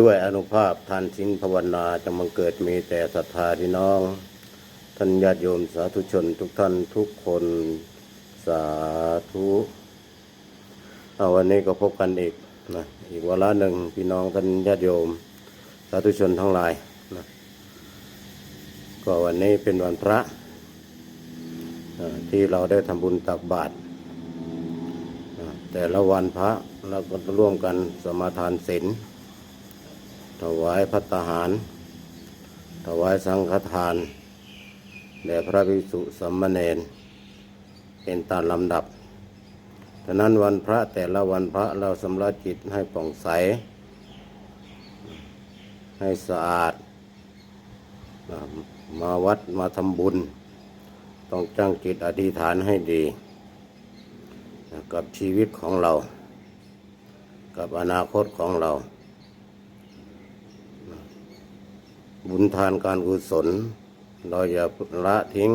ด้วยอนุภาพทานสินภาวนาจะมังเกิดมีแต่ศรัทธาพี่น้องท่านญาติโยมสาธุชนทุกท่านทุกคนสาธุเอาวันนี้ก็พบกันอีกนะอีกวาระหนึ่งพี่น้องท่านญาติโยม สาธุชนทั้งหลายนะก็วันนี้เป็นวันพระที่เราได้ทำบุญตักบาตรแต่ละวันพระเราก็ร่วมกันสมาทานศีล วายพัตตาหาร ถวายสังฆทาน แด่พระภิกษุสามเณรเป็นตามลำดับฉะนั้นวันพระแต่ละวันพระเราสำระจิตให้ผ่องใส ให้สะอาด มาวัดมาทำบุญ ต้องจ้างจิตอธิษฐานให้ดี กับชีวิตของเรา กับอนาคตของเรา บุญทานการกุศล เราอย่าละทิ้ง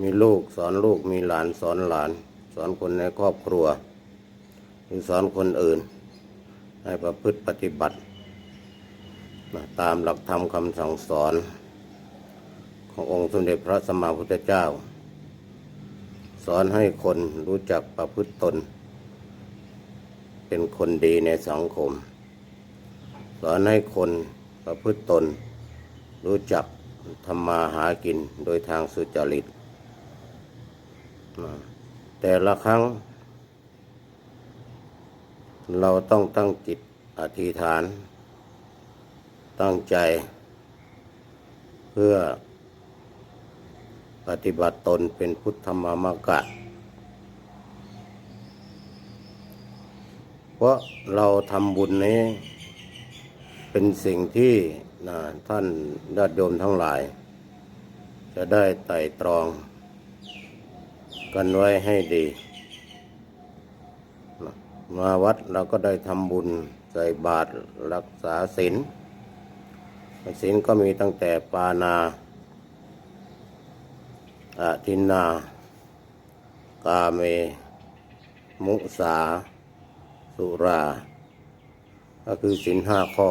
มีลูกสอนลูกมีหลานสอนหลาน สอนคนในครอบครัว หรือสอนคนอื่น ให้ประพฤติปฏิบัติ ตามหลักธรรมคำสั่งสอน ขององค์สมเด็จพระสัมมาพุทธเจ้า สอนให้คนรู้จักประพฤติตน เป็นคนดีในสังคม สอนให้คน ประพฤติตน รู้จักทำมาหากินโดยทางสุจริต แต่ละครั้ง เราต้องตั้งจิตอธิษฐาน ตั้งใจ เพื่อปฏิบัติตนเป็นพุทธมามกะ เพราะเราทำบุญนี้ เป็นสิ่งที่นะท่านญาติโยมทั้งหลาย จะได้ไต่ตรอง กันไว้ให้ดี มาวัดเราก็ได้ทำบุญใส่บาตรรักษาศีลศีลก็มีตั้งแต่ปานาอาทินนา กาเม มุสา สุรา ก็คือศีลห้าข้อ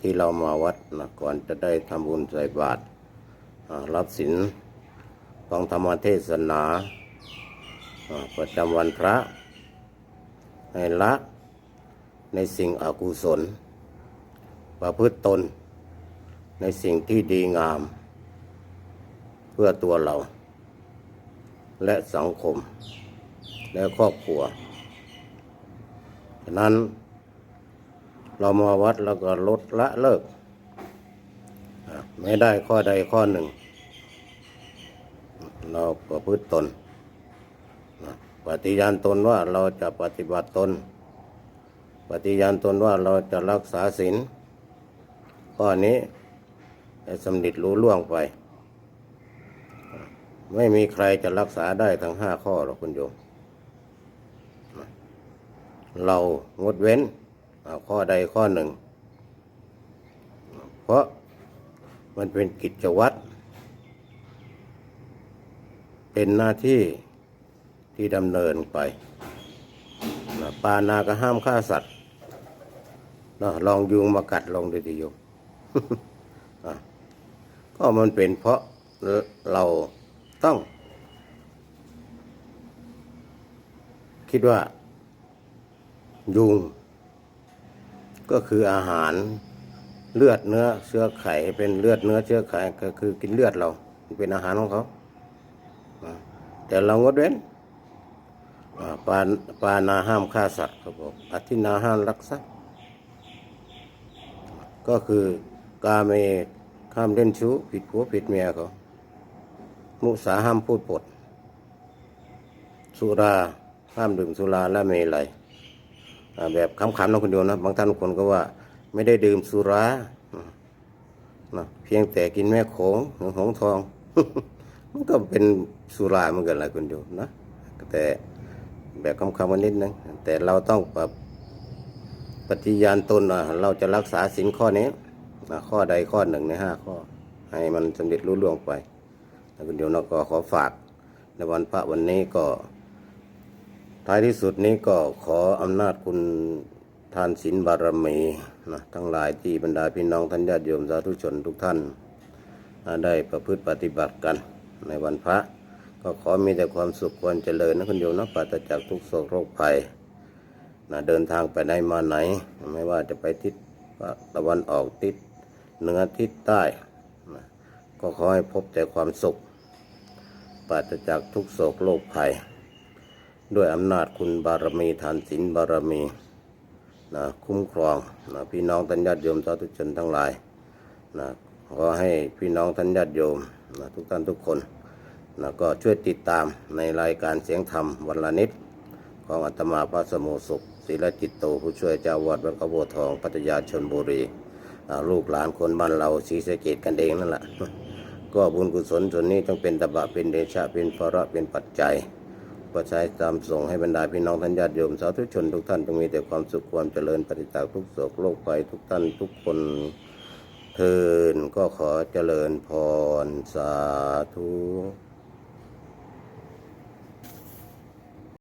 ที่เรามาวัดนะก่อนจะได้ทำบุญใส่บาตรรับศีลฟังธรรมเทศนาอ่าประจำวันพระให้ละในสิ่งอกุศล ประพฤติตน ในสิ่งที่ดีงาม เพื่อตัวเรา และสังคม และครอบครัว ฉะนั้น เรามาวัดแล้วก็ลดละเลิก ไม่ได้ข้อใดข้อหนึ่ง เราประพฤติตน ปฏิญาณตนว่าเราจะปฏิบัติตน ปฏิญาณตนว่าเราจะรักษาศีลข้อนี้ให้สำนิดรู้ล่วงไป ไม่มีใครจะรักษาได้ทั้งห้าข้อหรอกคุณโยมเรางดเว้น เอาข้อใดข้อหนึ่ง เพราะมันเป็นกิจวัตร เป็นหน้าที่ที่ดำเนินไปนะปานาก็ห้ามฆ่าสัตว์นะลองยุงมากัดลองดูดิโยมก็มันเป็นเพราะเราต้อง คิดว่ายุง ก็คืออาหารเลือดเนื้อเชื้อไขเป็นเลือดเนื้อเชื้อไขก็คือกินเลือดเราเป็นอาหารของเขาแต่เรางดเว้นอ่าปาปานาห้ามฆ่าสัตว์ครับผมอธินาห้ามรักทรัพย์ก็คือกาเมห้ามเล่นชู้ผิดผัวผิดเมียเขามุสาห้ามพูดปด สุราห้ามดื่มสุราและเมลัย แบบคำๆนะคุณโยมนะบางท่านคนก็ว่าไม่ได้ดื่มสุรานะเพียงแต่กินแม่โขงหรือหงทอง มันก็เป็นสุราเหมือนกันแหละคุณโยมนะแต่แบบคำๆวันนิดนึงแต่เราต้องปรับปฏิญาณตนเราจะรักษาสินข้อนี้ข้อใดข้อหนึ่งในห้าข้อ ให้มันสำเร็จรุ่ล่วงไปแล้วคุณโยมเราก็ขอฝากในวันพระวันนี้ก็ ท้ายที่สุดนี้ก็ขออำนาจคุณทานศีลบารมีนะทั้งหลายที่บรรดาพี่น้องท่านญาติโยมสาธุชนทุกท่านได้ประพฤติปฏิบัติกันในวันพระ ก็ขอมีแต่ความสุขความเจริญนะคุณโยมนะปราศจากทุกโศกโรคภัยนะเดินทางไปไหนมาไหน ไม่ว่าจะไปทิศตะวันออกทิศเหนือทิศใต้นะก็ขอให้พบแต่ความสุขปราศจากทุกโศกโรคภัย ด้วยอำนาจคุณบารมีทานศีลบารมีนะคุ้มครองนะพี่น้องท่านญาติโยมสาธุชนทั้งหลายนะขอให้พี่น้องท่านญาติโยมนะทุกท่านทุกคนนะก็ช่วยติดตามในรายการเสียงธรรมวันละนิด ของอาตมาพระสมุสุขศิลจิตโตผู้ช่วยเจ้าวาดวัดกระโบวทองพัทยาชนบุรีลูกหลานคนบ้านเราศรีสะเกดกันเองนั่นแหละก็บุญกุศลส่วนนี้ต้องเป็นตบะเป็นเดชะเป็นภาระเป็นปัจจัย ก็ใช้ตามส่งให้บรรดาพี่น้องท่านญาติโยมสาธุชนทุกท่านจงมีแต่ความสุขความเจริญปฏิจากทุกโศกโรคภัยทุกท่านทุกคนเทินก็ขอเจริญพรสาธุ